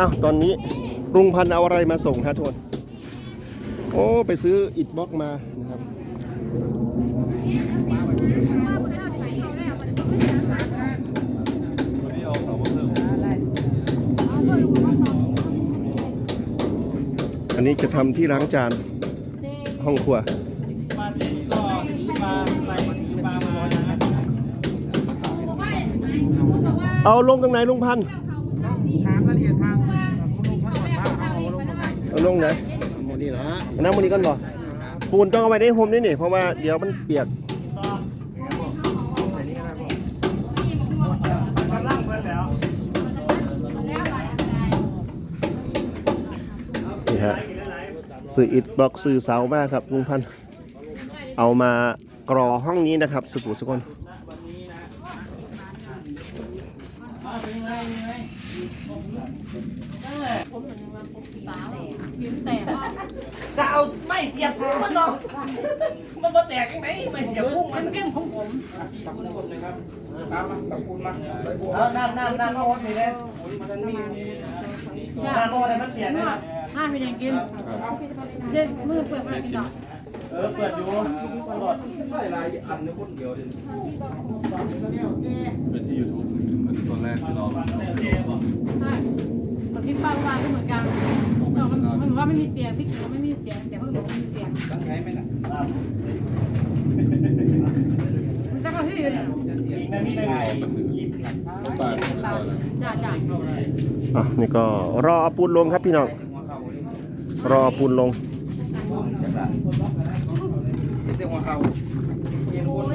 อ้าวตอนนี้ลุงพันเอาอะไรมาส่งฮะทุกคนโอ้ไปซื้ออิฐบล็อกมานะครับอันนี้จะทำที่ล้างจานห้องครัวเอาลงตรงไหนลุงพันธ์ ตรงไหนเอาลงไหนหมดนี่เหรอฮะอันน้ำมันนี้ก่อนบ่ปูนต้องเอาไว้ในโฮมนี่นี่เพราะว่าเดี๋ยวมันเปียกใส่นี่ก็ได้พ่อกำลังเพิ่นแล้วนี่ฮะซื้ออิฐบล็อกซื้อเสามากครับลุงพันธุ์เอามากรอห้องนี้นะครับ สุกุสุกนมาเป็นไงเป็นไงนั่นแหละจะเอาไม่เสียบพุ่งมันเนาะมันมาแตกยังไงไม่เสียบพุ่งมันเข้มของผมตักคุณผมเลยครับตามมาตักคุณมาเอาน้ำน้ำน้ำน้ำโอ๊ตนี่เลยมันมีน้ำโอ๊ตอะไรมันเสียบไหมห้าเป็นอย่างกินเด็ดมือเปิดมากินดอกเออเปิดอยู่ตลอดเป็นที่ยูทูบเหมือนตอนแรกที่เราใช่เรากินปลาปลาก็เหมือนกัน เรามันมันบอกว่าไม่มีเสียงพี่เขียวไม่มีเสียงแต่เพิ่งบอกว่ามีเสียงตั้งไงไหมล่ะมันจะเข้าที่อยู่เนี่ยอีกนาทีหนึ่งคลิปบ้านตาจ่าจ่าอะนี่ก็รอเอาปูนลงครับพี่น้อง รอเอาปูนลง เต็มหัวเข่าเย็นคน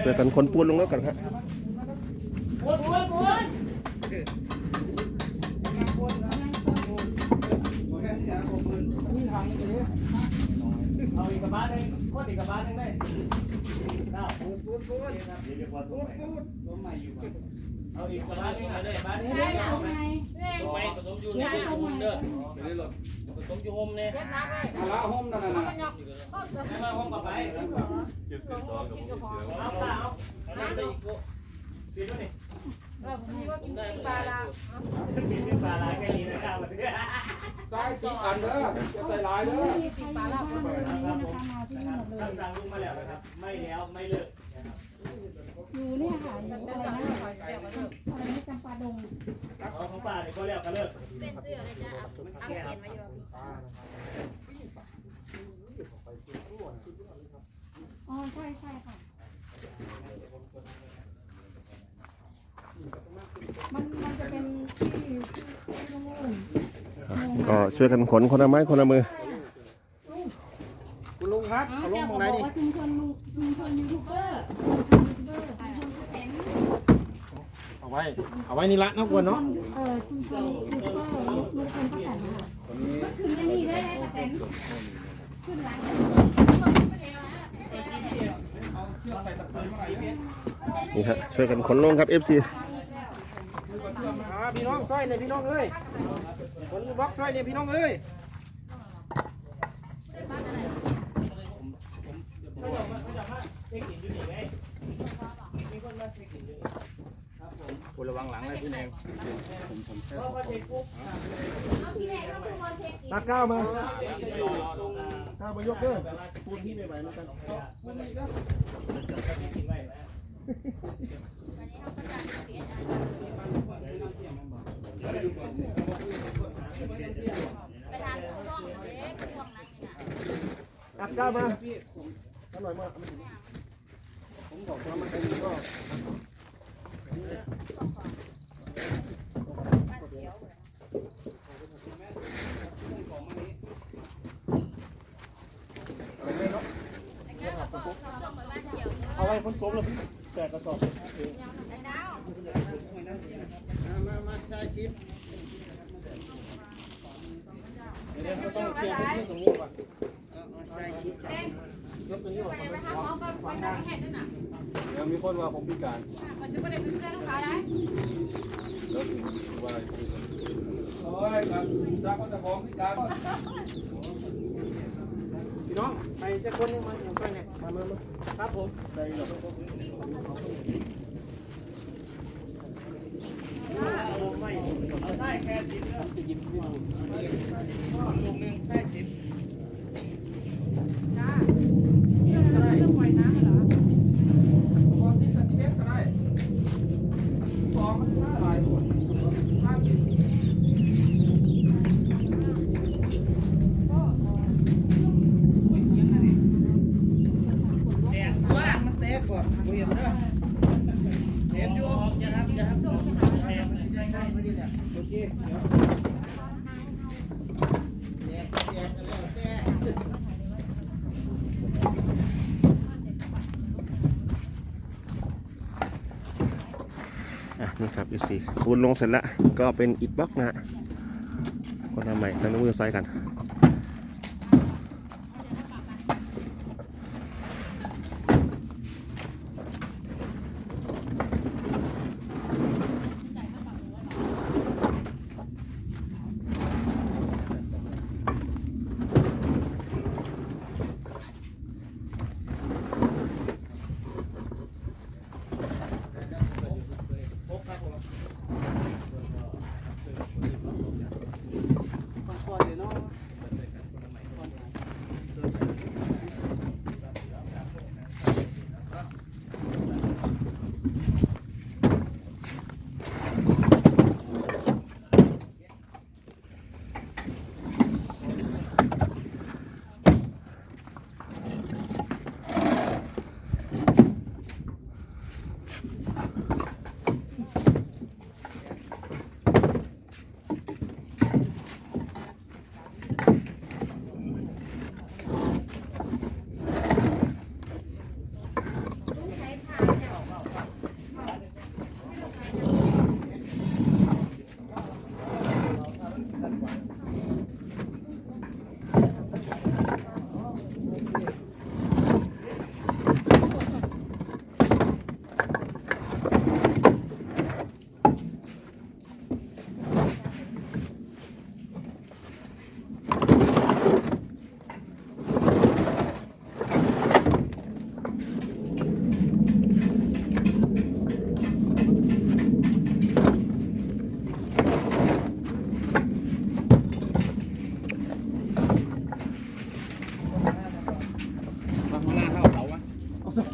เพื่อกันขนปูนลงแล้วกันครับปวดปวดปวดเอาอีกกระบะหนึ่งคนอีกกระบะหนึ่งได้เอาพูดพูดพูดพูดพูดเอาอีกกระบะหนึ่งเอาได้กระบะหนึ่งเอาไหมเอาไหมผสมยูเนี่ยผสมเด้อ ผสมยูโฮมเนี่ยเย็บน้ำเลยเอาละห้องนั่นน่ะมันยกข้อเสือให้มาห้องกับไปเก็บติดต่อกับมีเสียงเอาเปล่าเอาน้ำใส่อีกกูปิดไว้นี่เออผมคิดว่ากินปลาละปิดเป็นปลาลายแค่นี้นะครับมาถึงซ้ายสี่อันเด้อจะใส่ลายเด้อกินปลาละครับผมท่านสั่งลุงมาแล้วนะครับ ไม่แล้วไม่เลิกนะครับอยู่เนี่ยค่ะอยู่จะอะไรจะนะไม่คอยเดี๋ยวมาเลิกอะไรนะจำปาดงเอาของป้าเนี่ยก็แล้วก็เลิก เป็นเสื้อเลยจ้าอัพอัพเปลี่ยนมาอยู่อ๋อใช่ใช่ค่ะ มันมันจะเป็นที่ที่ที่โล่งก็ช่วยกันขนคนละไม้คนละมือ คุณลุงครับอ๋อเอาลงแกตรก็งไหนบอกดิ ว่าชุมชนลุงชุมชนยูทูบเบอร์ เอาไว้ เอาไว้นี่ละนะกวนเนาะเออชุมชนยูทูบอร์ลุงพลป้าแตนค่ะก็คือยังนี่ได้ป้าแตนขึ้นหลังนี่ฮะช่วยกันขนลงครับ FC อ่าพี่น้องช่วยเนี่ยพี่น้องเอ้ยคนบล็อกช่วยเนี่ยพี่น้องเอ้ยคุ ณระวังหลังเลยพี่แนงตักก้าวมาก้าวมายกเด้อปูนที่ไม่ไหวเหมือนกันตักก้าวมาอร่อยมากผมบอกว่ามันเป็นก็ เอาไว้พ้นสมเลยแตกกระสอบมามาใช้ซิปเดี๋ยวเราต้องเคลียร์พื้นที่ตรงนี้ก่อนใช้ซิปยกตัวนี้ออกมา ไปหาหมอก็ไปตัดแขนด้วยนะ เดี๋ยวมี คนว่าผมพิการมันจะไม่ได้เป็นเพื่อนของเขาได้แล้วถึงว่าอะไรโอ้ยครับจ้าก็จะฟ้องพิการพี่น้องไปจะคนนึงมาอยู่ไปเนี่ยมามามาครับผมได้หรอกได้แค่สิบแล้วจะหยิบลูกหนึ่งแค่สิบ จ้าเรื่องอะไรเรื่องปล่อยน้ำเหรอ พอสิบกับสิบเอ็ดก็ได้สองมันได้หลายคนห้าสิบแดดว่ามันแตกก่อนเห็นเด้อเห็นอยู่อย่าทำอย่าทำแดดใช่ใช่ไม่ดีแหละโอเคเดี๋ยวแดดแดดแล้วแต่ อะ นี่ครับอีสี่คูณลงเสร็จแล้วก็เป็นอิดบล็อกนะคนทำใหม่ทั้งมือซ้ายกัน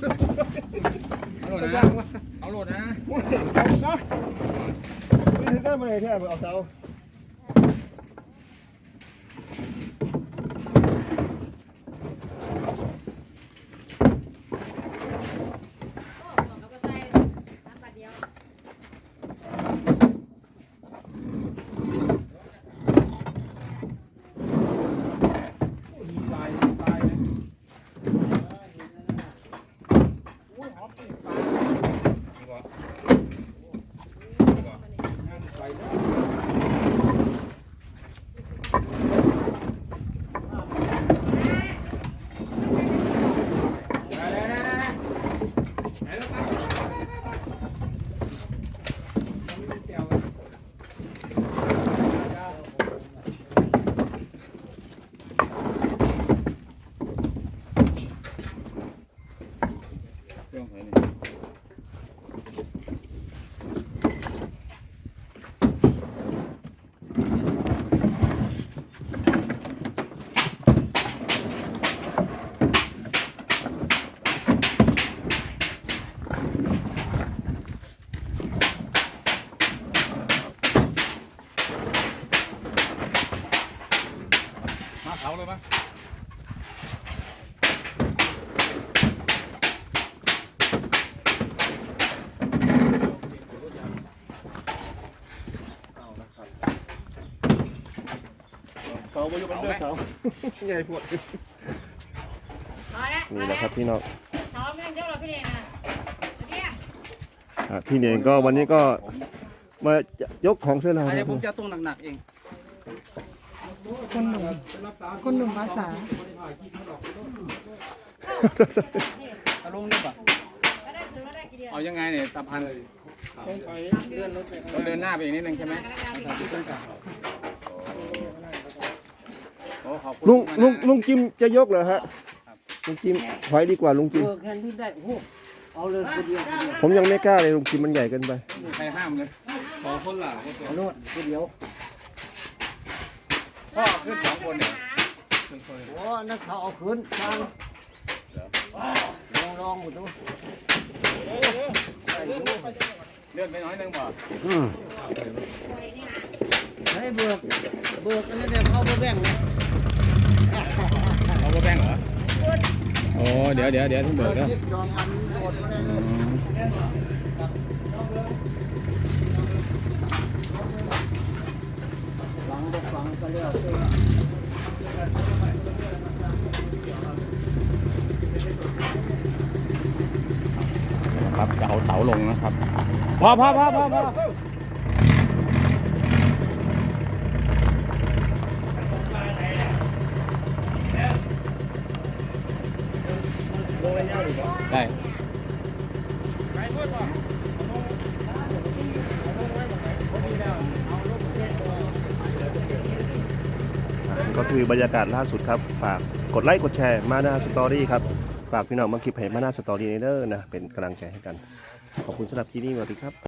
เอาโหลดนะ เอาโหลดนะไม่ถึงได้มาเลยแท้เอาเสาเราก็ใส่น้ำปลาเดียว ตายตายเลยโอ้ยหอมกลิ่นปลาดีกว่าดีกว่างานไปแล้วได้ได้ได้ได้ไหนลูกปั๊บไม่เกี่ยวเลยเครื่องไหนเนี่ย มา เผาเลยมั้ยเสาบอยู่กันด้วยเสาใหญ่ปวดพอแล้วพนี่อนะแล้วครับพี่น้องซ้อมเรื่องเยอะเราพี่เองนะเนี่ยอะพี่เนงก็วันนี้ก็มายกของเสื้อลายเดี๋นะยวผมจะตรงหนักๆเอง คนหนุ่มภาษาอารมณ์นี่ป่ะก็ได้ซื้อแล้วได้กี่เดือนเอายังไงเนี่ยตาพันเราเดินหน้าไปอีกนิดนึงใช่ไหมกรกฎาคมโอ้ขอบคุณลุงมากนะลุงลุงจิมจะยกเหรอฮะลุงจิมถอยดีกว่าลุงจิมเออแค่นี้ได้โอ้โหเอาเลยคนเดียวคนเดียวผมยังไม่กล้าเลยลุงจิมมันใหญ่เกินไปไม่มีใครห้ามเลยขอคนหลังคนตัวเอาโน่นคนเดียว พ่อขึ้นสองคนเนี่ยโอ้นั่นเขาเอาคืนทางลองลองหมดดูเลื่อนไปน้อยหนึงบ่อืมเฮ้ยเบิกเบิกอันนี้เดี๋ยวเขาไปแบ่งนะเราก็แบ่งเหรอโอ้เดี๋ยวเดี๋ยวเดี๋ยวที่เบิกแล้ว จองอันหมดเลยฟังบ่ฟัง ก็เรียกครับจะเอาเสาลงนะครับ พอพอพอพอพอได้ ก็คือบรรยากาศล่าสุดครับ ฝากกดไลค์กดแชร์มาหน้าสตอรี่ครับ ฝากพี่น้องมาคลิปให้มาหน้าสตอรี่เนเด้อนะ เป็นกำลังใจให้กัน ขอบคุณสำหรับที่นี่สวัสดีครับ